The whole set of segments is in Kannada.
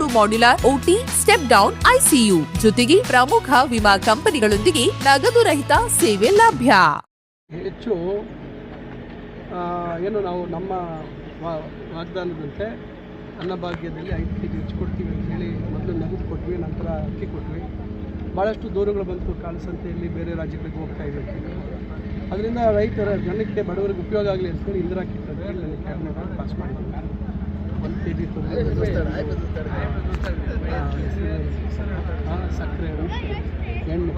ಮೂರು modular OT step down ICU ಜೊತೆಗೆ ಪ್ರಮುಖ ವಿಮಾ ಕಂಪನಿಗಳೊಂದಿಗೆ ನಗದು ರಹಿತ ಸೇವೆ ಲಭ್ಯ. ಹೆಚ್ಚು ಏನು ನಾವು ನಮ್ಮ ವಾಗ್ದಾನದಂತೆ ಅನ್ನಭಾಗ್ಯದಲ್ಲಿ ಐದು ಕೆ ಜಿ ಹೆಚ್ಚು ಕೊಡ್ತೀವಿ ಅಂತ ಹೇಳಿ ಮೊದಲು ನಗದು ಕೊಟ್ವಿ, ನಂತರ ಅಕ್ಕಿ ಕೊಟ್ವಿ. ಭಾಳಷ್ಟು ದೂರಗಳು ಬಂತು, ಕಾಳಸಂತೆಯಲ್ಲಿ ಬೇರೆ ರಾಜ್ಯಗಳಿಗೆ ಹೋಗ್ತಾ ಇವೆ ಅದರಿಂದ ರೈತರ ಜನಕ್ಕೆ ಬಡವರಿಗೆ ಉಪಯೋಗ ಆಗಲಿ ಅಂತ ಹೇಳಿ ಇಂದಿರಾ ಕಿಟ್ ಅಂತ ಹೇಳಿ ನನಗೆ ಪಾಸ್ ಮಾಡಿದ್ರು. ಒಂದು ಕೆ ಜಿ ಸಕ್ಕರೆ ಎಣ್ಣೆ.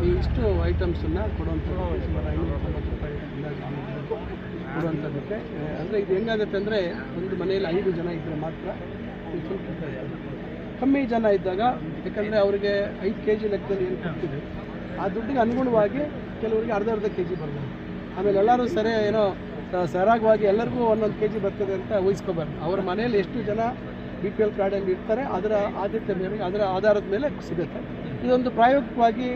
ಈ ಇಷ್ಟು ಐಟಮ್ಸನ್ನು ಕೊಡುವಂಥ ಸುಮಾರು ಐನೂರ ತೊಂಬತ್ತು ಕೊಡುವಂಥದ್ದಕ್ಕೆ ಅಂದರೆ ಇದು ಹೆಂಗಾಗುತ್ತೆ ಅಂದರೆ ಒಂದು ಮನೆಯಲ್ಲಿ ಐದು ಜನ ಇದ್ದರೆ ಮಾತ್ರ ಕಮ್ಮಿ ಜನ ಇದ್ದಾಗ ಯಾಕಂದರೆ ಅವರಿಗೆ ಐದು ಕೆ ಜಿ ಲೆಕ್ಕದಲ್ಲಿ ಏನು ಕೊಡ್ತೀವಿ? ಆ ದುಡ್ಡಿಗೆ ಅನುಗುಣವಾಗಿ ಕೆಲವರಿಗೆ ಅರ್ಧ ಅರ್ಧ ಕೆ ಜಿ ಬರ್ಬೋದು ಆಮೇಲೆ ಎಲ್ಲರೂ ಸರಿ ಏನೋ ಸರಾಗವಾಗಿ ಎಲ್ಲರಿಗೂ ಒಂದೊಂದು ಕೆ ಜಿ ಬರ್ತದೆ ಅಂತ ಊಹಿಸ್ಕೋಬಾರ್ದು. ಅವರ ಮನೆಯಲ್ಲಿ ಎಷ್ಟು ಜನ ಬಿ ಪಿ ಎಲ್ ಕಾರ್ಡಲ್ಲಿ ಇರ್ತಾರೆ ಅದರ ಆದ್ಯತೆ ಮೇರೆಗೆ ಅದರ ಆಧಾರದ ಮೇಲೆ ಸಿಗುತ್ತೆ. ಇದೊಂದು ಪ್ರಾಯೋಗಿಕವಾಗಿ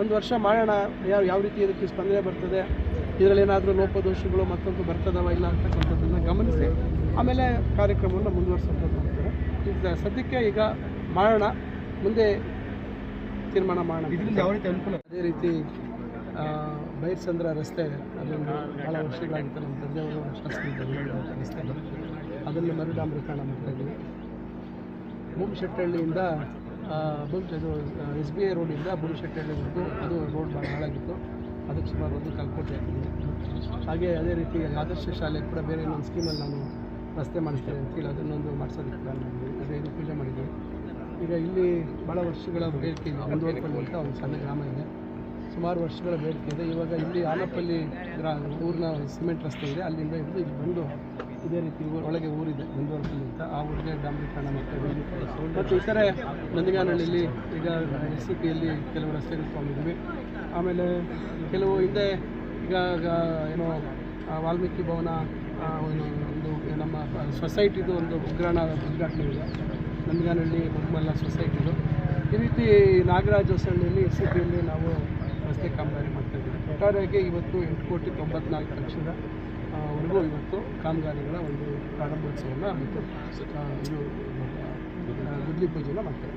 ಒಂದು ವರ್ಷ ಮಾಡೋಣ ಯಾವ ಯಾವ ರೀತಿ ಇದಕ್ಕೆ ಸ್ಪಂದನೆ ಬರ್ತದೆ ಇದರಲ್ಲಿ ಏನಾದರೂ ಲೋಪದೋಷಗಳು ಮತ್ತೊಂದು ಬರ್ತದವ ಇಲ್ಲ ಅಂತಕ್ಕಂಥದ್ದನ್ನು ಗಮನಿಸಿ ಆಮೇಲೆ ಕಾರ್ಯಕ್ರಮವನ್ನು ಮುಂದುವರಿಸೋದು ಈಗ ಸದ್ಯಕ್ಕೆ ಈಗ ಮಾಡೋಣ ಮುಂದೆ ತೀರ್ಮಾನ ಮಾಡೋಣ. ಅದೇ ರೀತಿ ಬೈರ್ಸಂದ್ರ ರಸ್ತೆ ಅದೊಂದು ಭಾಳ ವರ್ಷಗಳಾಗುತ್ತೆ ನಮ್ಮ ತಂದೆಯವರು ರಸ್ತೆ ಅದನ್ನು ಮರುಡಾಮೃಕರಣ ಮಾಡ್ತಾ ಇದ್ದೀವಿ. ಭೂಮಿಶೆಟ್ಟಹಳ್ಳಿಯಿಂದ ಭೂಮಿ ಇದು ಎಸ್ ಬಿ ಐ ರೋಡಿಂದ ಭೂಮಿಶೆಟ್ಟಹಳ್ಳಿವರೆಗೂ ಅದು ರೋಡ್ ಭಾಳ ಹಾಳಾಗಿತ್ತು. ಅದಕ್ಕೆ ಸುಮಾರು ಒಂದು ಕಲ್ಕೋಟೆ ಹಾಕಿದ್ವಿ. ಹಾಗೆ ಅದೇ ರೀತಿ ಆದರ್ಶ ಶಾಲೆ ಕೂಡ ಬೇರೆ ಇನ್ನೊಂದು ಸ್ಕೀಮಲ್ಲಿ ನಾನು ರಸ್ತೆ ಮಾಡಿಸ್ತೇನೆ ಅಂತೇಳಿ ಅದನ್ನೊಂದು ಮಾಡಿಸೋದಕ್ಕೆ ಪ್ಲಾನ್ ಮಾಡಿದ್ವಿ. ಅದೇ ಇದು ಪೂಜೆ ಮಾಡಿದ್ವಿ. ಈಗ ಇಲ್ಲಿ ಭಾಳ ವರ್ಷಗಳ ಬೇಡಿಕೆ ಇದೆ. ಒಂದೂವರೆಪಲ್ಲಿ ಒಂದು ಸಣ್ಣ ಗ್ರಾಮ ಇದೆ. ಸುಮಾರು ವರ್ಷಗಳ ಬೇಡಿಕೆ ಇದೆ. ಇವಾಗ ಇಲ್ಲಿ ಆನಪಲ್ಲಿ ಗ್ರಾ ಊರಿನ ಸಿಮೆಂಟ್ ರಸ್ತೆ ಇದೆ. ಅಲ್ಲಿಂದ ಹಿಡಿದು ಇಲ್ಲಿ ಬಂದು ಇದೇ ರೀತಿ ಒಳಗೆ ಊರಿದೆ ಮುಂದುವರೆಸಲಿ ಅಂತ. ಆ ಊರಿಗೆ ಡಾಂಬರೀಕರಣ ಮಾಡ್ತಾ ಇದ್ದೀವಿ ಮತ್ತು ಇತರೆ ನಂದಿಗಾನಹಳ್ಳಿಲಿ ಈಗ ಎಸ್ ಸಿ ಪಿಯಲ್ಲಿ ಕೆಲವು ರಸ್ತೆಗಳು ತೊಗೊಂಡಿದ್ದೀವಿ ಆಮೇಲೆ ಕೆಲವು ಹಿಂದೆ ಈಗ ಏನೋ ವಾಲ್ಮೀಕಿ ಭವನ ಒಂದು ನಮ್ಮ ಸೊಸೈಟಿದು ಒಂದು ಉಗ್ರಾಣ ಉದ್ಘಾಟನೆ ಇದೆ. ನಂದಿಗಾನಹಳ್ಳಿ ಮುಮ್ಮಲ್ಲ ಸೊಸೈಟಿದು. ಈ ರೀತಿ ನಾಗರಾಜ ಹೊಸಳ್ಳಿಯಲ್ಲಿ ಎಸ್ ಸಿ ಪಿಯಲ್ಲಿ ನಾವು ಕಾಮಗಾರಿ ಮಾಡ್ತಾಯಿದ್ದೀವಿ ಒಟ್ಟಾರೆಯಾಗಿ ಇವತ್ತು ಎಂಟು ಕೋಟಿ ತೊಂಬತ್ನಾಲ್ಕು ಲಕ್ಷದ ವರೆಗೂ ಇವತ್ತು ಕಾಮಗಾರಿಗಳ ಒಂದು ಪ್ರಾರಂಭೋತ್ಸವನ ಮತ್ತು ಇದು ಗುದ್ಲಿ ಪೂಜೆನ ಮಾಡ್ತಾರೆ